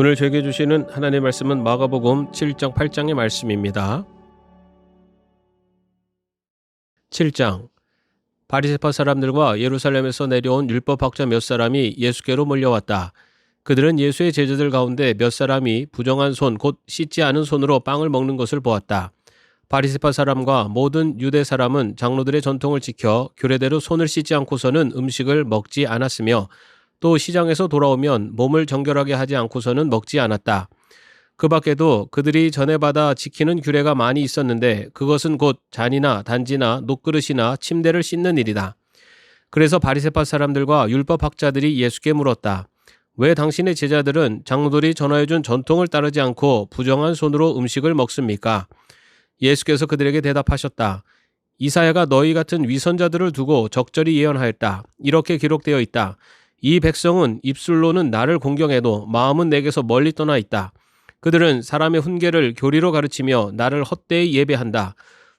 오늘 저에게 주시는 하나님의 말씀은 마가복음 7장 8장의 말씀입니다. 7장 바리새파 사람들과 예루살렘에서 내려온 율법학자 몇 사람이 예수께로 몰려왔다. 그들은 예수의 제자들 가운데 몇 사람이 부정한 손, 곧 씻지 않은 손으로 빵을 먹는 것을 보았다. 바리새파 사람과 모든 유대 사람은 장로들의 전통을 지켜 규례대로 손을 씻지 않고서는 음식을 먹지 않았으며 또 시장에서 돌아오면 몸을 정결하게 하지 않고서는 먹지 않았다. 그 밖에도 그들이 전에 받아 지키는 규례가 많이 있었는데 그것은 곧 잔이나 단지나 녹그릇이나 침대를 씻는 일이다. 그래서 바리새파 사람들과 율법 학자들이 예수께 물었다. 왜 당신의 제자들은 장로들이 전하여준 전통을 따르지 않고 부정한 손으로 음식을 먹습니까? 예수께서 그들에게 대답하셨다. 이사야가 너희 같은 위선자들을 두고 적절히 예언하였다. 이렇게 기록되어 있다. 이 백성은 입술로는 나를 공경해도 마음은 내게서 멀리 떠나 있다. 그들은 사람의 훈계를 교리로 가르치며 나를 헛되이 예배한다.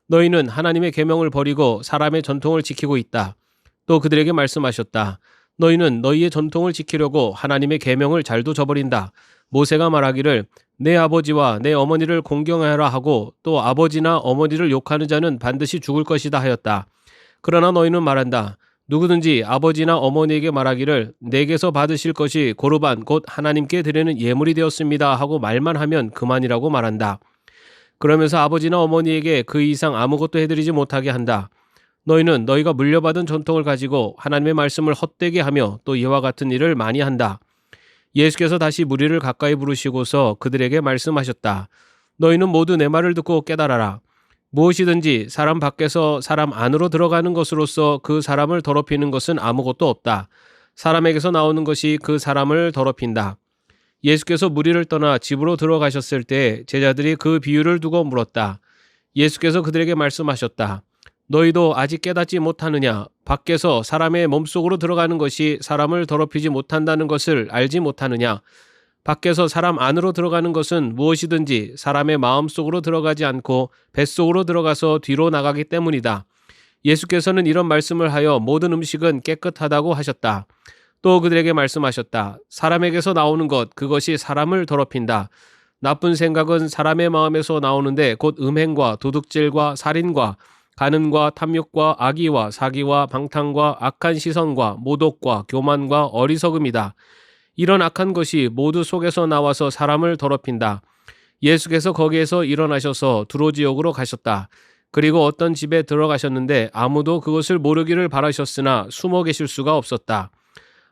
너희는 하나님의 계명을 버리고 사람의 전통을 지키고 있다. 또 그들에게 말씀하셨다. 너희는 너희의 전통을 지키려고 하나님의 계명을 잘도 저버린다. 모세가 말하기를 내 아버지와 내 어머니를 공경하라 하고 또 아버지나 어머니를 욕하는 자는 반드시 죽을 것이다 하였다. 그러나 너희는 말한다. 누구든지 아버지나 어머니에게 말하기를 내게서 받으실 것이 고르반 곧 하나님께 드리는 예물이 되었습니다 하고 말만 하면 그만이라고 말한다. 그러면서 아버지나 어머니에게 그 이상 아무것도 해드리지 못하게 한다. 너희는 너희가 물려받은 전통을 가지고 하나님의 말씀을 헛되게 하며 또 이와 같은 일을 많이 한다. 예수께서 다시 무리를 가까이 부르시고서 그들에게 말씀하셨다. 너희는 모두 내 말을 듣고 깨달아라. 무엇이든지 사람 밖에서 사람 안으로 들어가는 것으로서 그 사람을 더럽히는 것은 아무것도 없다. 사람에게서 나오는 것이 그 사람을 더럽힌다. 예수께서 무리를 떠나 집으로 들어가셨을 때 제자들이 그 비유를 두고 물었다. 예수께서 그들에게 말씀하셨다. 너희도 아직 깨닫지 못하느냐? 밖에서 사람의 몸속으로 들어가는 것이 사람을 더럽히지 못한다는 것을 알지 못하느냐? 밖에서 사람 안으로 들어가는 것은 무엇이든지 사람의 마음 속으로 들어가지 않고 뱃속으로 들어가서 뒤로 나가기 때문이다. 예수께서는 이런 말씀을 하여 모든 음식은 깨끗하다고 하셨다. 또 그들에게 말씀하셨다. 사람에게서 나오는 것, 그것이 사람을 더럽힌다. 나쁜 생각은 사람의 마음에서 나오는데 곧 음행과 도둑질과 살인과 가늠과 탐욕과 악의와 사기와 방탕과 악한 시선과 모독과 교만과 어리석음이다. 이런 악한 것이 모두 속에서 나와서 사람을 더럽힌다. 예수께서 거기에서 일어나셔서 두로 지역으로 가셨다. 그리고 어떤 집에 들어가셨는데 아무도 그것을 모르기를 바라셨으나 숨어 계실 수가 없었다.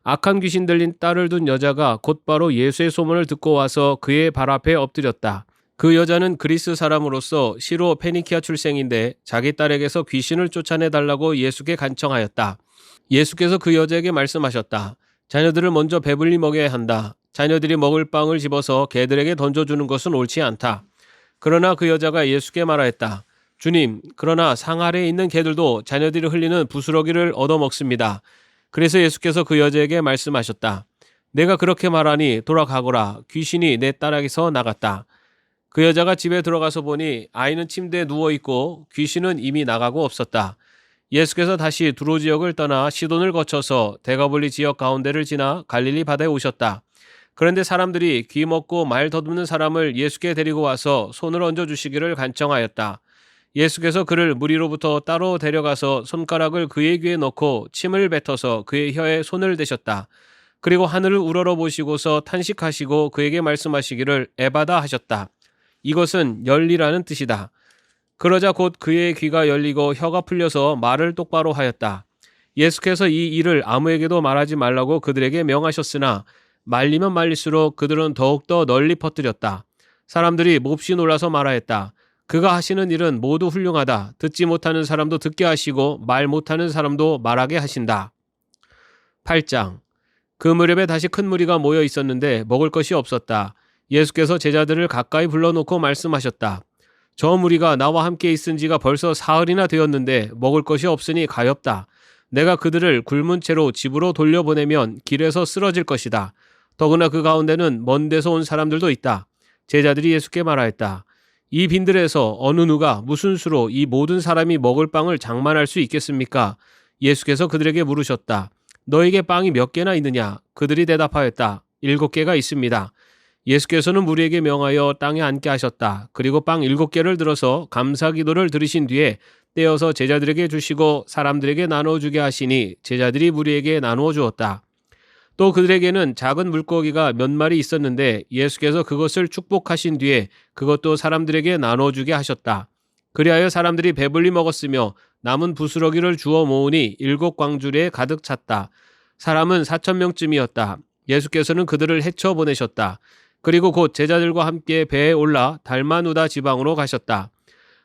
악한 귀신 들린 딸을 둔 여자가 곧바로 예수의 소문을 듣고 와서 그의 발 앞에 엎드렸다. 그 여자는 그리스 사람으로서 시로 페니키아 출생인데 자기 딸에게서 귀신을 쫓아내 달라고 예수께 간청하였다. 예수께서 그 여자에게 말씀하셨다. 자녀들을 먼저 배불리 먹여야 한다. 자녀들이 먹을 빵을 집어서 개들에게 던져주는 것은 옳지 않다. 그러나 그 여자가 예수께 말하였다. 주님, 그러나 상 아래에 있는 개들도 자녀들이 흘리는 부스러기를 얻어먹습니다. 그래서 예수께서 그 여자에게 말씀하셨다. 내가 그렇게 말하니 돌아가거라. 귀신이 내 딸에게서 나갔다. 그 여자가 집에 들어가서 보니 아이는 침대에 누워 있고 귀신은 이미 나가고 없었다. 예수께서 다시 두로 지역을 떠나 시돈을 거쳐서 대가볼리 지역 가운데를 지나 갈릴리 바다에 오셨다. 그런데 사람들이 귀 먹고 말 더듬는 사람을 예수께 데리고 와서 손을 얹어 주시기를 간청하였다. 예수께서 그를 무리로부터 따로 데려가서 손가락을 그의 귀에 넣고 침을 뱉어서 그의 혀에 손을 대셨다. 그리고 하늘을 우러러 보시고서 탄식하시고 그에게 말씀하시기를 에바다 하셨다. 이것은 열리라는 뜻이다. 그러자 곧 그의 귀가 열리고 혀가 풀려서 말을 똑바로 하였다. 예수께서 이 일을 아무에게도 말하지 말라고 그들에게 명하셨으나 말리면 말릴수록 그들은 더욱더 널리 퍼뜨렸다. 사람들이 몹시 놀라서 말하였다. 그가 하시는 일은 모두 훌륭하다. 듣지 못하는 사람도 듣게 하시고 말 못하는 사람도 말하게 하신다. 8장 그 무렵에 다시 큰 무리가 모여 있었는데 먹을 것이 없었다. 예수께서 제자들을 가까이 불러놓고 말씀하셨다. 저 무리가 나와 함께 있은 지가 벌써 사흘이나 되었는데 먹을 것이 없으니 가엾다. 내가 그들을 굶은 채로 집으로 돌려보내면 길에서 쓰러질 것이다. 더구나 그 가운데는 먼 데서 온 사람들도 있다. 제자들이 예수께 말하였다. 이 빈들에서 어느 누가 무슨 수로 이 모든 사람이 먹을 빵을 장만할 수 있겠습니까? 예수께서 그들에게 물으셨다. 너에게 빵이 몇 개나 있느냐? 그들이 대답하였다. 일곱 개가 있습니다. 예수께서는 무리에게 명하여 땅에 앉게 하셨다. 그리고 빵 일곱 개를 들어서 감사 기도를 들으신 뒤에 떼어서 제자들에게 주시고 사람들에게 나누어 주게 하시니 제자들이 무리에게 나누어 주었다. 또 그들에게는 작은 물고기가 몇 마리 있었는데 예수께서 그것을 축복하신 뒤에 그것도 사람들에게 나눠 주게 하셨다. 그리하여 사람들이 배불리 먹었으며 남은 부스러기를 주워 모으니 일곱 광주리에 가득 찼다. 사람은 사천 명쯤이었다. 예수께서는 그들을 헤쳐 보내셨다. 그리고 곧 제자들과 함께 배에 올라 달마누다 지방으로 가셨다.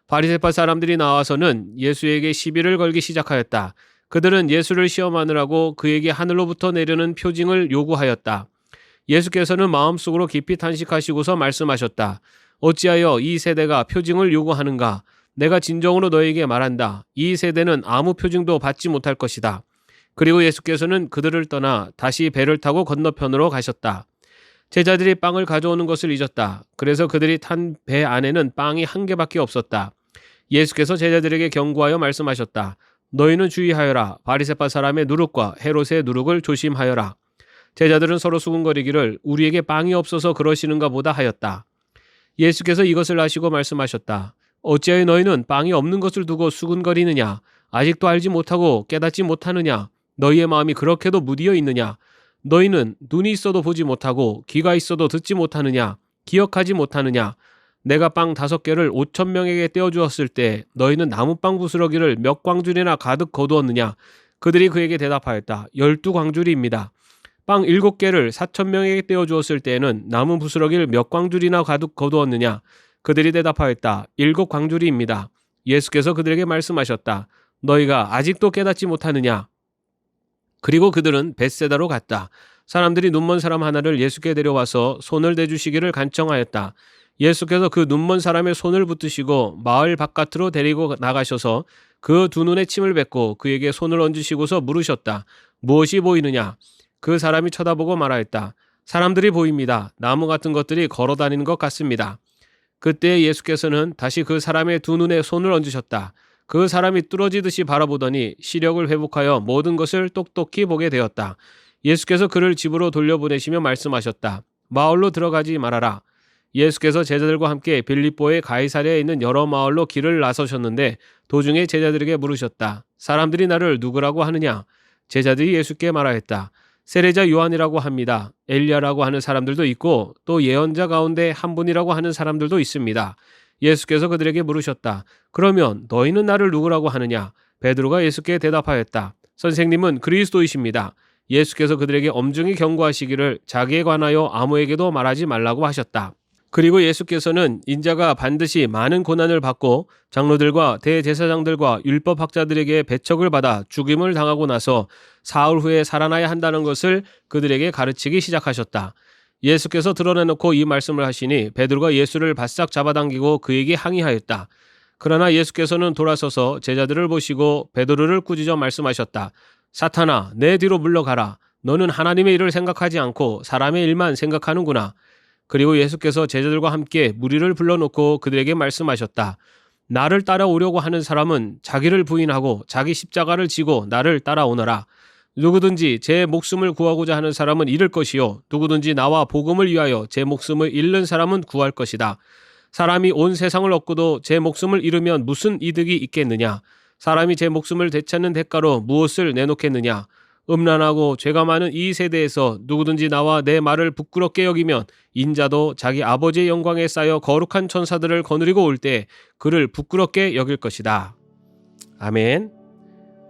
바리새파 사람들이 나와서는 예수에게 시비를 걸기 시작하였다. 그들은 예수를 시험하느라고 그에게 하늘로부터 내려는 표징을 요구하였다. 예수께서는 마음속으로 깊이 탄식하시고서 말씀하셨다. 어찌하여 이 세대가 표징을 요구하는가? 내가 진정으로 너에게 말한다. 이 세대는 아무 표징도 받지 못할 것이다. 그리고 예수께서는 그들을 떠나 다시 배를 타고 건너편으로 가셨다. 제자들이 빵을 가져오는 것을 잊었다. 그래서 그들이 탄 배 안에는 빵이 한 개밖에 없었다. 예수께서 제자들에게 경고하여 말씀하셨다. 너희는 주의하여라. 바리새파 사람의 누룩과 헤롯의 누룩을 조심하여라. 제자들은 서로 수군거리기를 우리에게 빵이 없어서 그러시는가 보다 하였다. 예수께서 이것을 아시고 말씀하셨다. 어찌하여 너희는 빵이 없는 것을 두고 수군거리느냐? 아직도 알지 못하고 깨닫지 못하느냐? 너희의 마음이 그렇게도 무디어 있느냐? 너희는 눈이 있어도 보지 못하고 귀가 있어도 듣지 못하느냐? 기억하지 못하느냐? 내가 빵 다섯 개를 오천 명에게 떼어 주었을 때 너희는 나무빵 부스러기를 몇 광줄이나 가득 거두었느냐? 그들이 그에게 대답하였다. 열두 광줄이입니다. 빵 일곱 개를 사천 명에게 떼어 주었을 때에는 나무 부스러기를 몇 광줄이나 가득 거두었느냐? 그들이 대답하였다. 일곱 광줄이입니다. 예수께서 그들에게 말씀하셨다. 너희가 아직도 깨닫지 못하느냐? 그리고 그들은 벳세다로 갔다. 사람들이 눈먼 사람 하나를 예수께 데려와서 손을 대주시기를 간청하였다. 예수께서 그 눈먼 사람의 손을 붙드시고 마을 바깥으로 데리고 나가셔서 그 두 눈에 침을 뱉고 그에게 손을 얹으시고서 물으셨다. 무엇이 보이느냐? 그 사람이 쳐다보고 말하였다. 사람들이 보입니다. 나무 같은 것들이 걸어 다니는 것 같습니다. 그때 예수께서는 다시 그 사람의 두 눈에 손을 얹으셨다. 그 사람이 뚫어지듯이 바라보더니 시력을 회복하여 모든 것을 똑똑히 보게 되었다. 예수께서 그를 집으로 돌려보내시며 말씀하셨다. 마을로 들어가지 말아라. 예수께서 제자들과 함께 빌립보의 가이사랴에 있는 여러 마을로 길을 나서셨는데 도중에 제자들에게 물으셨다. 사람들이 나를 누구라고 하느냐? 제자들이 예수께 말하였다. 세례자 요한이라고 합니다. 엘리야라고 하는 사람들도 있고 또 예언자 가운데 한 분이라고 하는 사람들도 있습니다. 예수께서 그들에게 물으셨다. 그러면 너희는 나를 누구라고 하느냐? 베드로가 예수께 대답하였다. 선생님은 그리스도이십니다. 예수께서 그들에게 엄중히 경고하시기를 자기에 관하여 아무에게도 말하지 말라고 하셨다. 그리고 예수께서는 인자가 반드시 많은 고난을 받고 장로들과 대제사장들과 율법학자들에게 배척을 받아 죽임을 당하고 나서 사흘 후에 살아나야 한다는 것을 그들에게 가르치기 시작하셨다. 예수께서 드러내놓고 이 말씀을 하시니 베드로가 예수를 바싹 잡아당기고 그에게 항의하였다. 그러나 예수께서는 돌아서서 제자들을 보시고 베드로를 꾸짖어 말씀하셨다. 사탄아, 내 뒤로 물러가라. 너는 하나님의 일을 생각하지 않고 사람의 일만 생각하는구나. 그리고 예수께서 제자들과 함께 무리를 불러놓고 그들에게 말씀하셨다. 나를 따라오려고 하는 사람은 자기를 부인하고 자기 십자가를 지고 나를 따라오너라. 누구든지 제 목숨을 구하고자 하는 사람은 잃을 것이요. 누구든지 나와 복음을 위하여 제 목숨을 잃는 사람은 구할 것이다. 사람이 온 세상을 얻고도 제 목숨을 잃으면 무슨 이득이 있겠느냐? 사람이 제 목숨을 되찾는 대가로 무엇을 내놓겠느냐? 음란하고 죄가 많은 이 세대에서 누구든지 나와 내 말을 부끄럽게 여기면 인자도 자기 아버지의 영광에 쌓여 거룩한 천사들을 거느리고 올 때 그를 부끄럽게 여길 것이다. 아멘.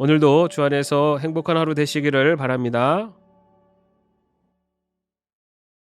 오늘도 주 안에서 행복한 하루 되시기를 바랍니다.